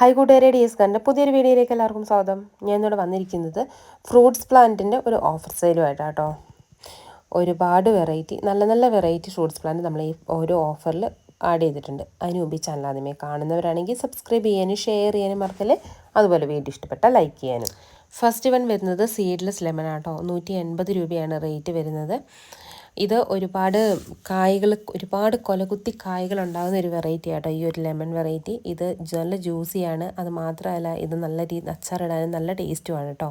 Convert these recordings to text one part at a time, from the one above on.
High കൂട്ടുകാരെ D S കാറിന്റെ പുതിയൊരു വീഡിയോയിലേക്ക് എല്ലാവർക്കും സ്വാഗതം. ഞാൻ ഇന്നിവിടെ വന്നിരിക്കുന്നത് ഫ്രൂട്ട്സ് പ്ലാന്റിന്റെ ഒരു ഓഫർ സെയിലുമായിട്ടാണ് കേട്ടോ ഒരുപാട് വെറൈറ്റി നല്ല നല്ല വെറൈറ്റി ഫ്രൂട്ട്സ് പ്ലാന്റ് നമ്മൾ ഈ ഓരോ ഓഫറിൽ ആഡ് ചെയ്തിട്ടുണ്ട്. അതിന് മുമ്പ് ചാനൽ ആദ്യമേ കാണുന്നവരാണെങ്കിൽ സബ്സ്ക്രൈബ് ചെയ്യാനും ഷെയർ ചെയ്യാനും മറക്കല്ലേ. അതുപോലെ വീഡിയോ ഇഷ്ടപ്പെട്ട ലൈക്ക് ചെയ്യാനും. ഫസ്റ്റ് വൺ വരുന്നത് സീഡ്ലെസ് ലെമൺ ആട്ടോ നൂറ്റി എൺപത് രൂപയാണ് റേറ്റ് വരുന്നത്. ഇത് ഒരുപാട് കായ്കൾ ഒരുപാട് കൊലകുത്തി കായ്കൾ ഉണ്ടാകുന്ന ഒരു വെറൈറ്റി ആട്ടോ. ഈ ഒരു ലെമൺ വെറൈറ്റി ഇത് നല്ല ജ്യൂസിയാണ് അത് മാത്രമല്ല ഇത് നല്ല രീതി അച്ചാറിടാനും നല്ല ടേസ്റ്റുമാണ് കേട്ടോ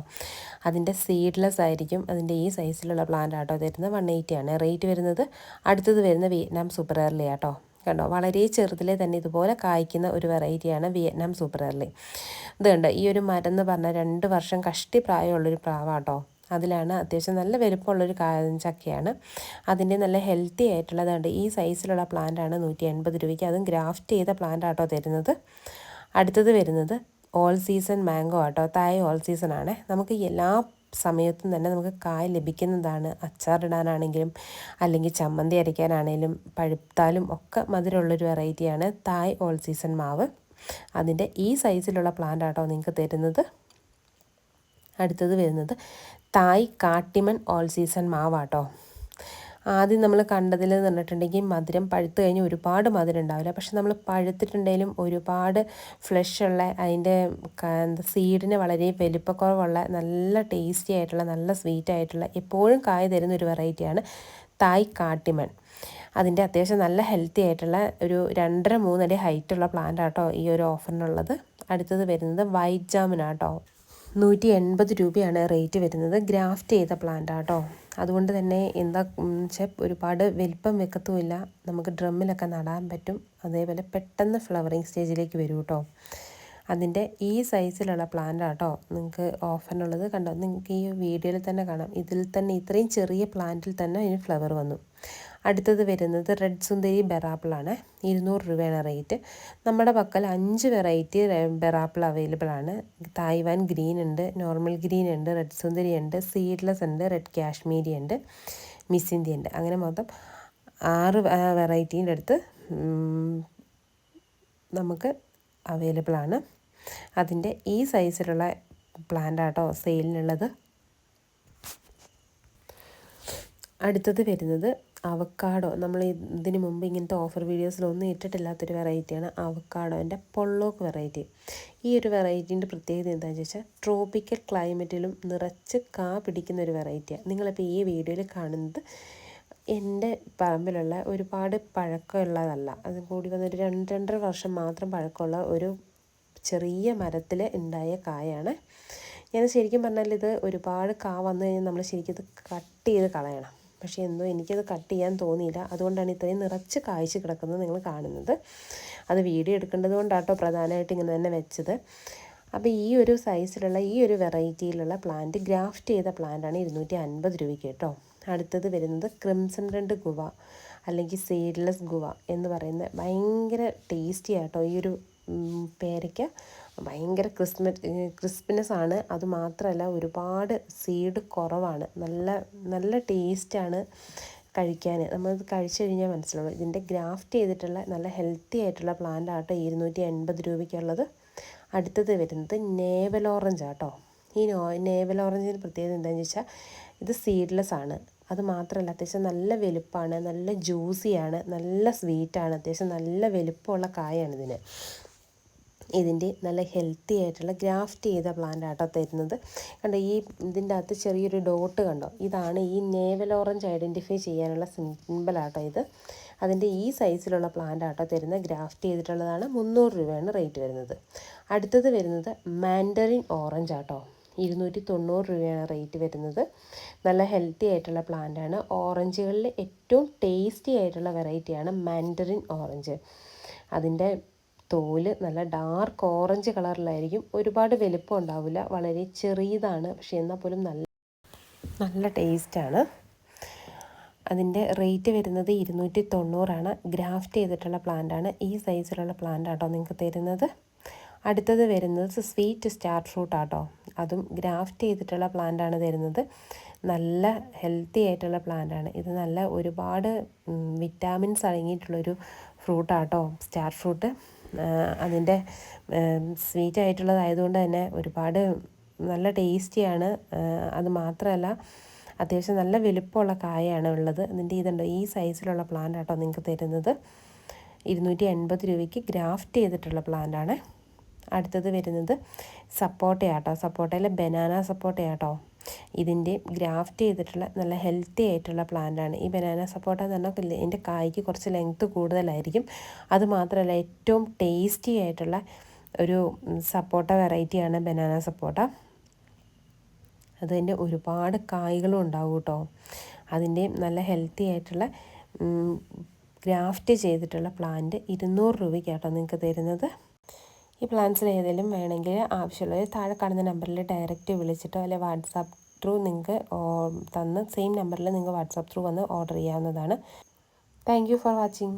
അതിന്റെ സീഡ്ലെസ് ആയിരിക്കും. അതിന്റെ ഈ സൈസിലുള്ള പ്ലാന്റ് ആട്ടോ. തരുന്നത് വൺ എയ്റ്റി ആണ്. റേറ്റ് വരുന്നത് അടുത്തത് വരുന്ന വിയറ്റ്നാം സൂപ്പർ എയർലി ആട്ടോ. കണ്ടോ? വളരെ ചെറുതിലെ തന്നെ ഇതുപോലെ കായ്ക്കുന്ന ഒരു വെറൈറ്റിയാണ് വിയറ്റ്നാം സൂപ്പർ എയർലി ഇത് കണ്ടോ? ഈ ഒരു മരം എന്ന് പറഞ്ഞാൽ രണ്ട് വർഷം കഷ്ടി പ്രായമുള്ളൊരു പ്രാവാട്ടോ. അതിലാണ് അത്യാവശ്യം നല്ല വലുപ്പമുള്ളൊരു ചക്കയാണ്. അതിന്റെ നല്ല ഹെൽത്തി ആയിട്ടുള്ളതുണ്ട് ഈ സൈസിലുള്ള പ്ലാന്റാണ് നൂറ്റി എൺപത് രൂപയ്ക്ക്. അതും ഗ്രാഫ്റ്റ് ചെയ്ത പ്ലാന്റ് ആട്ടോ തരുന്നത്. അടുത്തത് വരുന്നത് ഓൾ സീസൺ മാംഗോ ആട്ടോ. തായ് ഓൾ സീസൺ ആണ്. നമുക്ക് എല്ലാ സമയത്തും തന്നെ നമുക്ക് കായ് ലഭിക്കുന്നതാണ്. അച്ചാറിടാനാണെങ്കിലും അല്ലെങ്കിൽ ചമ്മന്തി അരയ്ക്കാനാണെങ്കിലും പഴുത്താലും ഒക്കെ മധുരമുള്ളൊരു വെറൈറ്റിയാണ് തായ് ഓൾ സീസൺ മാവ്. അതിന്റെ ഈ സൈസിലുള്ള പ്ലാന്റ് ആട്ടോ നിങ്ങൾക്ക് തരുന്നത്. അടുത്തത് വരുന്നത് തായ് കാട്ടിമൺ ഓൾ സീസൺ മാവാട്ടോ. ആദ്യം നമ്മൾ കണ്ടതിൽ എന്ന് പറഞ്ഞിട്ടുണ്ടെങ്കിൽ മധുരം പഴുത്ത് കഴിഞ്ഞ് ഒരുപാട് മധുരം ഉണ്ടാവില്ല. പക്ഷെ നമ്മൾ പഴുത്തിട്ടുണ്ടെങ്കിലും ഒരുപാട് ഫ്ലഷ് ഉള്ള അതിന്റെ എന്താ സീഡിന് വളരെ വലിപ്പക്കുറവുള്ള നല്ല ടേസ്റ്റി ആയിട്ടുള്ള നല്ല സ്വീറ്റ് ആയിട്ടുള്ള എപ്പോഴും കായ് തരുന്ന ഒരു വെറൈറ്റിയാണ് തായ് കാട്ടിമൺ അതിന്റെ അത്യാവശ്യം നല്ല ഹെൽത്തി ആയിട്ടുള്ള ഒരു രണ്ടര മൂന്നടി ഹൈറ്റുള്ള പ്ലാന്റ് ആട്ടോ ഈ ഒരു ഓഫറിനുള്ളത് അടുത്തത് വരുന്നത് വൈറ്റ് ജാമിനാട്ടോ. നൂറ്റി എൺപത് രൂപയാണ് റേറ്റ് വരുന്നത്. ഗ്രാഫ്റ്റ് ചെയ്ത പ്ലാന്റ് ആട്ടോ അതുകൊണ്ട് തന്നെ എന്താ വെച്ചാൽ ഒരുപാട് വലിപ്പം വെക്കത്തുമില്ല. നമുക്ക് ഡ്രമ്മിലൊക്കെ നടാൻ പറ്റും. അതേപോലെ പെട്ടെന്ന് ഫ്ലവറിങ് സ്റ്റേജിലേക്ക് വരും കേട്ടോ അതിന്റെ ഈ സൈസിലുള്ള പ്ലാന്റ് ആട്ടോ നിങ്ങൾക്ക് ഓഫറിനുള്ളത് കണ്ടോ? നിങ്ങൾക്ക് ഈ വീഡിയോയിൽ തന്നെ കാണാം. ഇതിൽ തന്നെ ഇത്രയും ചെറിയ പ്ലാന്റിൽ തന്നെ അതിന് ഫ്ലവർ വന്നു. അടുത്തത് വരുന്നത് റെഡ് സുന്ദരി ബെറാപ്പിളാണ് ഇരുന്നൂറ് രൂപയാണ് റേറ്റ് നമ്മുടെ പക്കൽ അഞ്ച് വെറൈറ്റി ബെറാപ്പിൾ അവൈലബിൾ ആണ്. തായ്വാൻ ഗ്രീൻ ഉണ്ട് നോർമൽ ഗ്രീൻ ഉണ്ട് റെഡ് സുന്ദരി ഉണ്ട് സീഡ്ലെസ് ഉണ്ട് റെഡ് കാശ്മീരി ഉണ്ട് മിസ് ഇന്ത്യ ഉണ്ട്. അങ്ങനെ മൊത്തം ആറ് വെറൈറ്റീന്റെ അടുത്ത് നമുക്ക് അവൈലബിൾ ആണ്. അതിന്റെ ഈ സൈസിലുള്ള പ്ലാന്റ് ആട്ടോ സെയിലിനുള്ളത് അടുത്തത് വരുന്നത് അവക്കാഡോ നമ്മൾ ഇതിന് മുമ്പ് ഇങ്ങനത്തെ ഓഫർ വീഡിയോസിലൊന്നും ഇട്ടിട്ടില്ലാത്തൊരു വെറൈറ്റിയാണ് അവക്കാഡോന്റെ പൊള്ളോക്ക് വെറൈറ്റി ഈ ഒരു വെറൈറ്റീന്റെ പ്രത്യേകത എന്താണെന്ന് വെച്ചാൽ ട്രോപ്പിക്കൽ ക്ലൈമറ്റിലും നിറച്ച് കാ പിടിക്കുന്ന ഒരു വെറൈറ്റിയാണ് നിങ്ങളിപ്പോൾ ഈ വീഡിയോയിൽ കാണുന്നത് എന്റെ പറമ്പിലുള്ള ഒരുപാട് പഴക്കമുള്ളതല്ല. അത് കൂടി വന്നൊരു രണ്ട് രണ്ടര വർഷം മാത്രം പഴക്കമുള്ള ഒരു ചെറിയ മരത്തിൽ ഉണ്ടായ കായാണ്. ഞാൻ ശരിക്കും പറഞ്ഞാൽ ഇത് ഒരുപാട് കാ വന്നു കഴിഞ്ഞാൽ നമ്മൾ ശരിക്കും ഇത് കട്ട് ചെയ്ത് കളയണം. പക്ഷേ എന്തോ എനിക്കത് കട്ട് ചെയ്യാൻ തോന്നിയില്ല. അതുകൊണ്ടാണ് ഇത്രയും നിറച്ച് കാഴ്ച കിടക്കുന്നത് നിങ്ങൾ കാണുന്നത്. അത് വീഡിയോ എടുക്കേണ്ടത് കൊണ്ടാട്ടോ പ്രധാനമായിട്ട് ഇങ്ങനെ തന്നെ വെച്ചത്. അപ്പോൾ ഈ ഒരു സൈസിലുള്ള ഈ ഒരു വെറൈറ്റിയിലുള്ള പ്ലാന്റ് ഗ്രാഫ്റ്റ് ചെയ്ത പ്ലാന്റാണ് ഇരുന്നൂറ്റി അൻപത് രൂപയ്ക്ക് കേട്ടോ. അടുത്തത് വരുന്നത് ക്രിംസൺ രണ്ട് ഗുവ അല്ലെങ്കിൽ സീഡ്ലെസ് ഗുവ എന്ന് പറയുന്ന ഭയങ്കര ടേസ്റ്റി ആട്ടോ ഈ ഒരു പേരയ്ക്ക. ഭയങ്കര ക്രിസ്മ ക്രിസ്പിനെസ് ആണ് അത് മാത്രമല്ല ഒരുപാട് സീഡ് കുറവാണ്. നല്ല നല്ല ടേസ്റ്റാണ് കഴിക്കാൻ നമ്മളത് കഴിച്ചു കഴിഞ്ഞാൽ മനസ്സിലാവും. ഇതിന്റെ ഗ്രാഫ്റ്റ് ചെയ്തിട്ടുള്ള നല്ല ഹെൽത്തി ആയിട്ടുള്ള പ്ലാന്റ് ആട്ടോ ഇരുന്നൂറ്റി എൺപത് രൂപയ്ക്കുള്ളത്. അടുത്തത് വരുന്നത് നേവൽ ഓറഞ്ച് ആട്ടോ. ഈ നോ നേവൽ ഓറഞ്ചിന് പ്രത്യേകത എന്താണെന്ന് വെച്ചാൽ ഇത് സീഡ്ലെസ് ആണ്. അത് മാത്രമല്ല അത്യാവശ്യം നല്ല വലുപ്പമാണ് നല്ല ജ്യൂസിയാണ് നല്ല സ്വീറ്റാണ് അത്യാവശ്യം നല്ല വലുപ്പമുള്ള കായാണ് ഇതിന്. ഇതിന്റെ നല്ല ഹെൽത്തി ആയിട്ടുള്ള ഗ്രാഫ്റ്റ് ചെയ്ത പ്ലാന്റ് ആട്ടോ തരുന്നത്. കണ്ടോ ഈ ഇതിന്റെ അകത്ത് ചെറിയൊരു ഡോട്ട് കണ്ടോ? ഇതാണ് ഈ നേവൽ ഓറഞ്ച് ഐഡന്റിഫൈ ചെയ്യാനുള്ള സിമ്പിളാട്ടോ ഇത്. അതിന്റെ ഈ സൈസിലുള്ള പ്ലാന്റ് ആട്ടോ തരുന്ന ഗ്രാഫ്റ്റ് ചെയ്തിട്ടുള്ളതാണ് മുന്നൂറ് രൂപയാണ് റേറ്റ് വരുന്നത്. അടുത്തത് വരുന്നത് മാൻഡറിൻ ഓറഞ്ച് ആട്ടോ. ഇരുന്നൂറ്റി തൊണ്ണൂറ് രൂപയാണ് റേറ്റ് വരുന്നത്. നല്ല ഹെൽത്തി ആയിട്ടുള്ള പ്ലാന്റാണ് ഓറഞ്ചുകളിൽ ഏറ്റവും ടേസ്റ്റി ആയിട്ടുള്ള വെറൈറ്റിയാണ് മാൻഡറിൻ ഓറഞ്ച് അതിന്റെ തോൽ നല്ല ഡാർക്ക് ഓറഞ്ച് കളറിലായിരിക്കും ഒരുപാട് വലുപ്പം ഉണ്ടാവില്ല. വളരെ ചെറിയതാണ്. പക്ഷെ എന്നാൽ പോലും നല്ല നല്ല ടേസ്റ്റാണ് അതിന്റെ റേറ്റ് വരുന്നത് ഇരുന്നൂറ്റി തൊണ്ണൂറാണ് ഗ്രാഫ്റ്റ് ചെയ്തിട്ടുള്ള പ്ലാന്റാണ് ഈ സൈസിലുള്ള പ്ലാന്റ് ആട്ടോ നിങ്ങൾക്ക് തരുന്നത്. അടുത്തത് വരുന്നത് സ്വീറ്റ് സ്റ്റാർ ഫ്രൂട്ട് ആട്ടോ. അതും ഗ്രാഫ്റ്റ് ചെയ്തിട്ടുള്ള പ്ലാന്റാണ് തരുന്നത്. നല്ല ഹെൽത്തി ആയിട്ടുള്ള പ്ലാന്റാണ് ഇത് നല്ല ഒരുപാട് വിറ്റാമിൻസ് അടങ്ങിയിട്ടുള്ളൊരു ഫ്രൂട്ടാട്ടോ സ്റ്റാർ ഫ്രൂട്ട് അതിന്റെ സ്വീറ്റ് ആയിട്ടുള്ളതായതുകൊണ്ട് തന്നെ ഒരുപാട് നല്ല ടേസ്റ്റിയാണ്. അത് മാത്രമല്ല അത്യാവശ്യം നല്ല വലുപ്പമുള്ള കായാണ് ഉള്ളത്. ഇതിന്റെ ഇതുണ്ട് ഈ സൈസിലുള്ള പ്ലാന്റ് ആട്ടോ നിങ്ങൾക്ക് തരുന്നത്. ഇരുന്നൂറ്റി എൺപത് രൂപയ്ക്ക് ഗ്രാഫ്റ്റ് ചെയ്തിട്ടുള്ള പ്ലാന്റാണ്. അടുത്തത് വരുന്നത് സപ്പോട്ടയാട്ടോ. സപ്പോട്ടയിലെ ബനാന സപ്പോട്ടയാട്ടോ. ഇതിന്റെ ഗ്രാഫ്റ്റ് ചെയ്തിട്ടുള്ള നല്ല ഹെൽത്തി ആയിട്ടുള്ള പ്ലാന്റാണ് ഈ ബനാന സപ്പോർട്ട എന്ന് പറഞ്ഞാൽ ഇതിന്റെ കായ്ക്ക് കുറച്ച് ലെങ്ത്ത് കൂടുതലായിരിക്കും. അത് മാത്രമല്ല ഏറ്റവും ടേസ്റ്റി ആയിട്ടുള്ള ഒരു സപ്പോട്ട വെറൈറ്റിയാണ് ബനാന സപ്പോട്ട അതിന്റെ ഒരുപാട് കായ്കളും ഉണ്ടാവും കേട്ടോ. അതിന്റെ നല്ല ഹെൽത്തി ആയിട്ടുള്ള ഗ്രാഫ്റ്റ് ചെയ്തിട്ടുള്ള പ്ലാന്റ് ഇരുന്നൂറ് രൂപയ്ക്കാട്ടോ നിങ്ങൾക്ക് തരുന്നത്. ഈ പ്ലാന്റ്സിൽ ഏതെങ്കിലും വേണമെങ്കിൽ ആവശ്യമുള്ളവർ താഴെ കാണുന്ന നമ്പറിൽ ഡയറക്റ്റ് വിളിച്ചിട്ടോ അല്ലെങ്കിൽ വാട്സാപ്പ് ത്രൂ നിങ്ങൾക്ക് തന്ന് സെയിം നമ്പറിൽ നിങ്ങൾക്ക് വാട്സാപ്പ് ത്രൂ വന്ന് ഓർഡർ ചെയ്യാവുന്നതാണ്. Thank for watching